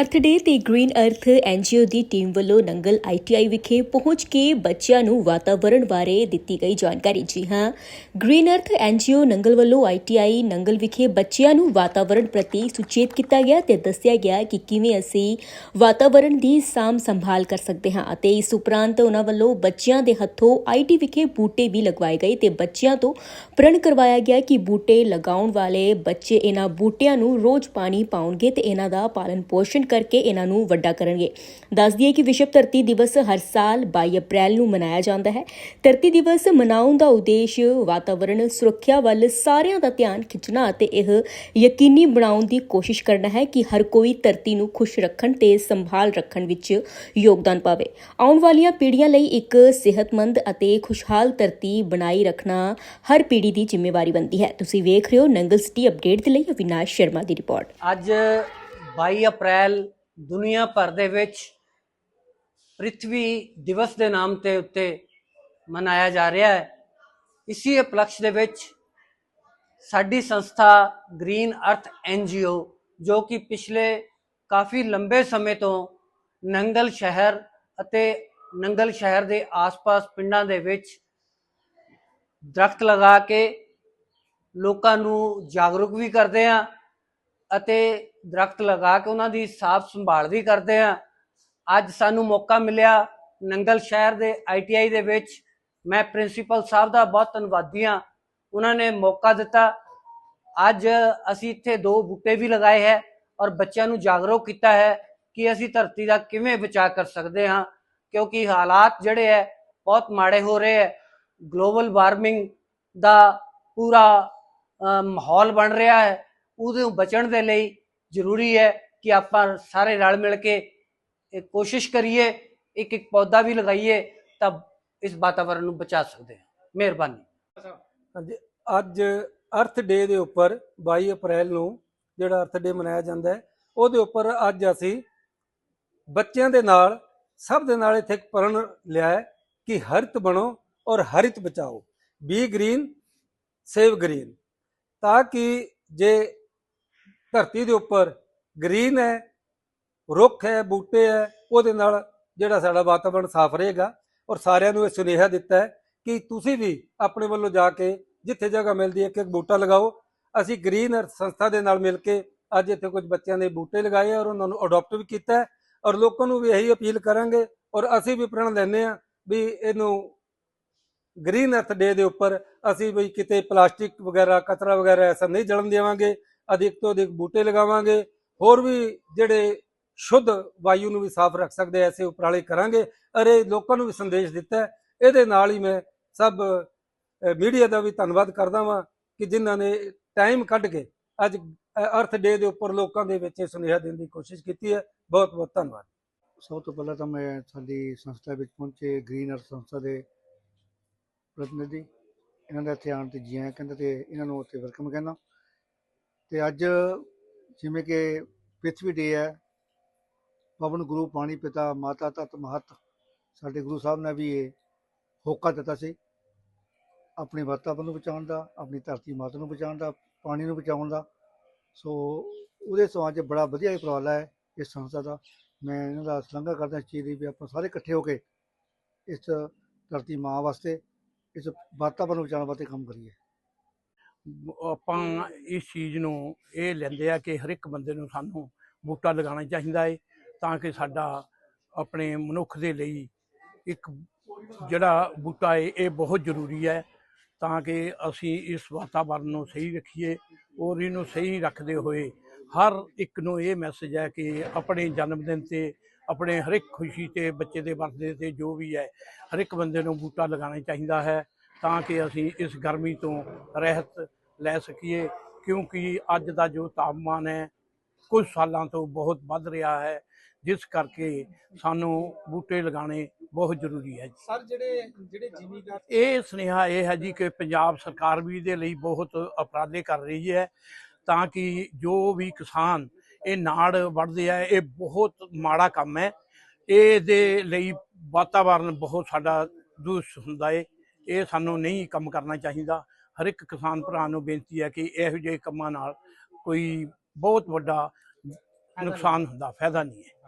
ਅਰਥ ਡੇ ਤੇ ਗ੍ਰੀਨ ਅਰਥ ਐਨਜੀਓ ਦੀ ਟੀਮ ਵੱਲੋਂ ਨੰਗਲ ਆਈਟੀਆਈ ਵਿਖੇ ਪਹੁੰਚ ਕੇ ਬੱਚਿਆਂ ਨੂੰ ਵਾਤਾਵਰਣ ਬਾਰੇ ਦਿੱਤੀ ਗਈ ਜਾਣਕਾਰੀ। ਜੀ ਹਾਂ ਗ੍ਰੀਨ ਅਰਥ ਐਨਜੀਓ ਨੰਗਲ ਵੱਲੋਂ ਆਈਟੀਆਈ ਨੰਗਲ ਵਿਖੇ ਬੱਚਿਆਂ ਨੂੰ ਵਾਤਾਵਰਣ ਪ੍ਰਤੀ ਸੁਚੇਤ ਕੀਤਾ ਗਿਆ ਤੇ ਦੱਸਿਆ ਗਿਆ ਕਿ ਕਿਵੇਂ ਅਸੀਂ ਵਾਤਾਵਰਣ ਦੀ ਸਾਂਭ ਸੰਭਾਲ ਕਰ ਸਕਦੇ ਹਾਂ ਅਤੇ ਇਸ ਉਪਰੰਤ ਉਹਨਾਂ ਵੱਲੋਂ ਬੱਚਿਆਂ ਦੇ ਹੱਥੋਂ ਆਈਟੀ ਵਿਖੇ ਬੂਟੇ ਵੀ ਲਗਵਾਏ ਗਏ ਤੇ ਬੱਚਿਆਂ ਤੋਂ ਪ੍ਰਣ ਕਰਵਾਇਆ ਗਿਆ ਕਿ ਬੂਟੇ ਲਗਾਉਣ ਵਾਲੇ ਬੱਚੇ ਇਹਨਾਂ ਬੂਟਿਆਂ ਨੂੰ ਰੋਜ਼ ਪਾਣੀ ਪਾਉਣਗੇ ਤੇ ਇਹਨਾਂ ਦਾ ਪਾਲਣ ਪੋਸ਼ਣ ਕਰਕੇ ਇਹਨਾਂ ਨੂੰ ਵੱਡਾ ਕਰਨਗੇ। ਦੱਸ ਦਈਏ ਕਿ ਵਿਸ਼ਵ ਧਰਤੀ ਦਿਵਸ ਹਰ ਸਾਲ 22 ਅਪ੍ਰੈਲ ਨੂੰ ਮਨਾਇਆ ਜਾਂਦਾ ਹੈ। ਧਰਤੀ ਦਿਵਸ ਮਨਾਉਣ ਦਾ ਉਦੇਸ਼ ਵਾਤਾਵਰਣ ਸੁਰੱਖਿਆ ਵੱਲ ਸਾਰਿਆਂ ਦਾ ਧਿਆਨ ਖਿੱਚਣਾ ਅਤੇ ਇਹ ਯਕੀਨੀ ਬਣਾਉਣ ਦੀ ਕੋਸ਼ਿਸ਼ ਕਰਨਾ ਹੈ ਕਿ ਹਰ ਕੋਈ ਧਰਤੀ ਨੂੰ ਖੁਸ਼ ਰੱਖਣ ਤੇ ਸੰਭਾਲ ਰੱਖਣ ਵਿੱਚ ਯੋਗਦਾਨ ਪਾਵੇ। ਆਉਣ ਵਾਲੀਆਂ ਪੀੜ੍ਹੀਆਂ ਲਈ ਇੱਕ ਸਿਹਤਮੰਦ ਅਤੇ ਖੁਸ਼ਹਾਲ ਧਰਤੀ ਬਣਾਈ ਰੱਖਣਾ ਹਰ ਪੀੜ੍ਹੀ ਦੀ ਜ਼ਿੰਮੇਵਾਰੀ ਬਣਦੀ ਹੈ। ਤੁਸੀਂ ਵੇਖ ਰਹੇ ਹੋ ਨੰਗਲ ਸਿਟੀ ਅਪਡੇਟ ਦੇ ਲਈ ਅਵਿਨਾਸ਼ ਸ਼ਰਮਾ ਦੀ ਰਿਪੋਰਟ। ਅੱਜ 22 ਅਪ੍ਰੈਲ ਦੁਨੀਆ ਭਰ ਦੇ ਵਿੱਚ ਪ੍ਰਿਥਵੀ ਦਿਵਸ ਦੇ ਨਾਮ ਤੇ ਉੱਤੇ ਮਨਾਇਆ ਜਾ ਰਿਹਾ ਹੈ। ਇਸੇ ਉਪਲਕਸ਼ ਦੇ ਵਿੱਚ ਸਾਡੀ ਸੰਸਥਾ ਗ੍ਰੀਨ ਅਰਥ ਐਨਜੀਓ ਜੋ ਕਿ ਪਿਛਲੇ ਕਾਫੀ ਲੰਬੇ ਸਮੇਂ ਤੋਂ ਨੰਗਲ ਸ਼ਹਿਰ ਅਤੇ ਨੰਗਲ ਸ਼ਹਿਰ ਦੇ ਆਸ-ਪਾਸ ਪਿੰਡਾਂ ਦੇ ਵਿੱਚ ਦਰਖਤ ਲਗਾ ਕੇ ਲੋਕਾਂ ਨੂੰ ਜਾਗਰੂਕ ਵੀ ਕਰਦੇ ਆ। ਅਤੇ ਦਰਖਤ ਲਗਾ ਕੇ ਉਹਨਾਂ ਦੀ ਸਾਫ਼ ਸੰਭਾਲ ਵੀ ਕਰਦੇ ਆ ਅੱਜ ਸਾਨੂੰ ਮੌਕਾ ਮਿਲਿਆ ਨੰਗਲ ਸ਼ਹਿਰ ਦੇ ਆਈਟੀਆਈ ਦੇ ਵਿੱਚ। ਮੈਂ ਪ੍ਰਿੰਸੀਪਲ ਸਾਹਿਬ ਦਾ ਬਹੁਤ ਧੰਨਵਾਦੀ ਹਾਂ। ਉਹਨਾਂ ਨੇ ਮੌਕਾ ਦਿੱਤਾ। ਅੱਜ ਅਸੀਂ ਇੱਥੇ ਦੋ ਬੂਟੇ ਵੀ ਲਗਾਏ ਹੈ ਔਰ ਬੱਚਿਆਂ ਨੂੰ ਜਾਗਰੂਕ ਕੀਤਾ ਹੈ ਕਿ ਅਸੀਂ ਧਰਤੀ ਦਾ ਕਿਵੇਂ ਬਚਾਅ ਕਰ ਸਕਦੇ ਹਾਂ। ਕਿਉਂਕਿ ਹਾਲਾਤ ਜਿਹੜੇ ਹੈ, ਬਹੁਤ ਮਾੜੇ ਹੋ ਰਹੇ ਹੈ। ਗਲੋਬਲ ਵਾਰਮਿੰਗ ਦਾ ਪੂਰਾ ਮਾਹੌਲ ਬਣ ਰਿਹਾ ਹੈ। ਉਹਦੇ ਬਚਣ ਦੇ ਲਈ ਜ਼ਰੂਰੀ ਹੈ ਕਿ ਆਪਾਂ ਸਾਰੇ ਰਲ ਮਿਲ ਕੇ ਇਹ ਕੋਸ਼ਿਸ਼ ਕਰੀਏ, ਇੱਕ ਇੱਕ ਪੌਦਾ ਵੀ ਲਗਾਈਏ, ਤਾਂ ਇਸ ਵਾਤਾਵਰਣ ਨੂੰ ਬਚਾ ਸਕਦੇ ਹਾਂ। ਮਿਹਰਬਾਨੀ। ਹਾਂਜੀ, ਅੱਜ ਅਰਥ ਡੇ ਦੇ ਉੱਪਰ 22 ਅਪ੍ਰੈਲ ਨੂੰ ਜਿਹੜਾ ਅਰਥ ਡੇ ਮਨਾਇਆ ਜਾਂਦਾ ਹੈ, ਉਹਦੇ ਉੱਪਰ ਅੱਜ ਅਸੀਂ ਬੱਚਿਆਂ ਦੇ ਨਾਲ, ਸਭ ਦੇ ਨਾਲ ਇੱਥੇ ਇੱਕ ਪ੍ਰਣ ਲਿਆ ਕਿ ਹਰਿਤ ਬਣੋ ਔਰ ਹਰਿਤ ਬਚਾਓ। Be green, save green. ਤਾਂ ਕਿ ਜੇ ਧਰਤੀ ਦੇ ਉੱਪਰ ਗ੍ਰੀਨ ਹੈ, ਰੁੱਖ ਹੈ, ਬੂਟੇ ਹੈ, ਉਹਦੇ ਨਾਲ ਜਿਹੜਾ ਸਾਡਾ ਵਾਤਾਵਰਣ ਸਾਫ਼ ਰਹੇਗਾ। ਔਰ ਸਾਰਿਆਂ ਨੂੰ ਇਹ ਸੁਨੇਹਾ ਦਿੱਤਾ ਹੈ ਕਿ ਤੁਸੀਂ ਵੀ ਆਪਣੇ ਵੱਲੋਂ ਜਾ ਕੇ ਜਿੱਥੇ ਜਗ੍ਹਾ ਮਿਲਦੀ ਹੈ ਕਿ ਇੱਕ ਬੂਟਾ ਲਗਾਓ। ਅਸੀਂ ਗ੍ਰੀਨ ਅਰਥ ਸੰਸਥਾ ਦੇ ਨਾਲ ਮਿਲ ਕੇ ਅੱਜ ਇੱਥੇ ਕੁਝ ਬੱਚਿਆਂ ਦੇ ਬੂਟੇ ਲਗਾਏ ਔਰ ਉਹਨਾਂ ਨੂੰ ਅਡਾਪਟ ਵੀ ਕੀਤਾ ਔਰ ਲੋਕਾਂ ਨੂੰ ਵੀ ਇਹੀ ਅਪੀਲ ਕਰਾਂਗੇ ਔਰ ਅਸੀਂ ਵੀ ਪ੍ਰਣ ਲੈਂਦੇ ਆ ਵੀ ਇਹਨੂੰ ਗ੍ਰੀਨ ਅਰਥ ਡੇ ਦੇ ਉੱਪਰ ਅਸੀਂ ਵੀ ਕਿਤੇ ਪਲਾਸਟਿਕ ਵਗੈਰਾ, ਕਚਰਾ ਵਗੈਰਾ ਐਸਾ ਨਹੀਂ ਜਲਣ ਦੇਵਾਂਗੇ। ਅਧਿਕ ਤੋਂ ਅਧਿਕ ਬੂਟੇ ਲਗਾਵਾਂਗੇ। ਹੋਰ ਵੀ ਜਿਹੜੇ ਸ਼ੁੱਧ ਵਾਯੂ ਨੂੰ ਵੀ ਸਾਫ਼ ਰੱਖ ਸਕਦੇ ਐਸੇ ਉਪਰਾਲੇ ਕਰਾਂਗੇ। ਅਰੇ ਲੋਕਾਂ ਨੂੰ ਵੀ ਸੰਦੇਸ਼ ਦਿੱਤਾ ਇਹਦੇ ਨਾਲ ਹੀ ਮੈਂ ਸਭ ਮੀਡੀਆ ਦਾ ਵੀ ਧੰਨਵਾਦ ਕਰਦਾ ਵਾਂ ਕਿ ਜਿਨ੍ਹਾਂ ਨੇ ਟਾਈਮ ਕੱਢ ਕੇ ਅੱਜ ਅਰਥ ਡੇ ਦੇ ਉੱਪਰ ਲੋਕਾਂ ਦੇ ਵਿੱਚ ਇਹ ਸੁਨੇਹਾ ਦੇਣ ਦੀ ਕੋਸ਼ਿਸ਼ ਕੀਤੀ ਹੈ। ਬਹੁਤ ਬਹੁਤ ਧੰਨਵਾਦ। ਸਭ ਤੋਂ ਪਹਿਲਾਂ ਤਾਂ ਮੈਂ ਸਾਡੀ ਸੰਸਥਾ ਵਿੱਚ ਪਹੁੰਚੇ ਗ੍ਰੀਨ ਅਰਥ ਸੰਸਥਾ ਦੇ ਪ੍ਰਤੀਨਿਧੀ ਇਹਨਾਂ ਦਾ ਇੱਥੇ ਆਉਣ ਤੇ ਜੀ ਆਇਆਂ ਕਹਿੰਦਾ ਤੇ ਇਹਨਾਂ ਨੂੰ ਉੱਥੇ ਵੈਲਕਮ ਕਹਿੰਦਾ। ਤੇ ਅੱਜ ਜਿਵੇਂ ਕਿ ਪ੍ਰਿਥਵੀ ਡੇ ਹੈ। ਪਵਨ ਗੁਰੂ, ਪਾਣੀ ਪਿਤਾ, ਮਾਤਾ ਤਤ ਮਹਤ, ਸਾਡੇ ਗੁਰੂ ਸਾਹਿਬ ਨੇ ਵੀ ਇਹ ਹੋਕਾ ਦਿੱਤਾ ਸੀ ਆਪਣੇ ਵਾਤਾਵਰਨ ਨੂੰ ਬਚਾਉਣ ਦਾ, ਆਪਣੀ ਧਰਤੀ ਮਾਤਾ ਨੂੰ ਬਚਾਉਣ ਦਾ, ਪਾਣੀ ਨੂੰ ਬਚਾਉਣ ਦਾ। ਸੋ ਉਹਦੇ ਸਮਾਜ 'ਚ ਬੜਾ ਵਧੀਆ ਉਪਰਾਲਾ ਹੈ ਇਸ ਸੰਸਥਾ ਦਾ। ਮੈਂ ਇਹਨਾਂ ਦਾ ਸ਼ਲਾਘਾ ਕਰਦਾ ਇਸ ਚੀਜ਼ ਦੀ ਵੀ ਆਪਾਂ ਸਾਰੇ ਇਕੱਠੇ ਹੋ ਕੇ ਇਸ ਧਰਤੀ ਮਾਂ ਵਾਸਤੇ, ਇਸ ਵਾਤਾਵਰਨ ਨੂੰ ਬਚਾਉਣ ਵਾਸਤੇ ਕੰਮ ਕਰੀਏ। ਆਪਾਂ ਇਸ ਚੀਜ਼ ਨੂੰ ਇਹ ਲੈਂਦੇ ਆ ਕਿ ਹਰ ਇੱਕ ਬੰਦੇ ਨੂੰ ਸਾਨੂੰ ਬੂਟਾ ਲਗਾਉਣਾ ਚਾਹੀਦਾ ਹੈ ਤਾਂ ਕਿ ਸਾਡਾ ਆਪਣੇ ਮਨੁੱਖ ਦੇ ਲਈ ਇੱਕ ਜਿਹੜਾ ਬੂਟਾ ਹੈ ਇਹ ਬਹੁਤ ਜ਼ਰੂਰੀ ਹੈ, ਤਾਂ ਕਿ ਅਸੀਂ ਇਸ ਵਾਤਾਵਰਨ ਨੂੰ ਸਹੀ ਰੱਖੀਏ ਔਰ ਇਹਨੂੰ ਸਹੀ ਰੱਖਦੇ ਹੋਏ ਹਰ ਇੱਕ ਨੂੰ ਇਹ ਮੈਸੇਜ ਹੈ ਕਿ ਆਪਣੇ ਜਨਮ ਦਿਨ ਤੇ, ਆਪਣੇ ਹਰ ਇੱਕ ਖੁਸ਼ੀ ਤੇ, ਬੱਚੇ ਦੇ ਬਰਥਡੇ ਤੇ ਜੋ ਵੀ ਹੈ ਹਰ ਇੱਕ ਬੰਦੇ ਨੂੰ ਬੂਟਾ ਲਗਾਉਣਾ ਚਾਹੀਦਾ ਹੈ। ਤਾਂ ਕਿ ਅਸੀਂ ਇਸ ਗਰਮੀ ਤੋਂ ਰਹਿਤ ਲੈ ਸਕੀਏ ਕਿਉਂਕਿ ਅੱਜ ਦਾ ਜੋ ਤਾਪਮਾਨ ਹੈ ਕੁਝ ਸਾਲਾਂ ਤੋਂ ਬਹੁਤ ਵੱਧ ਰਿਹਾ ਹੈ ਜਿਸ ਕਰਕੇ ਸਾਨੂੰ ਬੂਟੇ ਲਗਾਉਣੇ ਬਹੁਤ ਜ਼ਰੂਰੀ ਹੈ ਸਰ ਜਿਹੜੇ ਜਿਹੜੇ ਜ਼ਿਮੀਦਾਰ ਇਹ ਸੁਨੇਹਾ ਇਹ ਹੈ ਜੀ ਕਿ ਪੰਜਾਬ ਸਰਕਾਰ ਵੀ ਇਹਦੇ ਲਈ ਬਹੁਤ ਉਪਰਾਲੇ ਕਰ ਰਹੀ ਹੈ ਤਾਂ ਕਿ ਜੋ ਵੀ ਕਿਸਾਨ ਇਹ ਨਾੜ ਵੱਢਦੇ ਆ ਇਹ ਬਹੁਤ ਮਾੜਾ ਕੰਮ ਹੈ। ਇਹਦੇ ਲਈ ਵਾਤਾਵਰਨ ਬਹੁਤ ਸਾਡਾ ਦੂਸ਼ ਹੁੰਦਾ ਹੈ ਇਹ ਸਾਨੂੰ ਨਹੀਂ ਕੰਮ ਕਰਨਾ ਚਾਹੀਦਾ। ਹਰ ਇੱਕ ਕਿਸਾਨ ਭਰਾ ਨੂੰ ਬੇਨਤੀ ਹੈ ਕਿ ਇਹੋ ਜਿਹੇ ਕੰਮਾਂ ਨਾਲ ਕੋਈ ਬਹੁਤ ਵੱਡਾ ਨੁਕਸਾਨ ਹੁੰਦਾ, ਫਾਇਦਾ ਨਹੀਂ ਹੈ।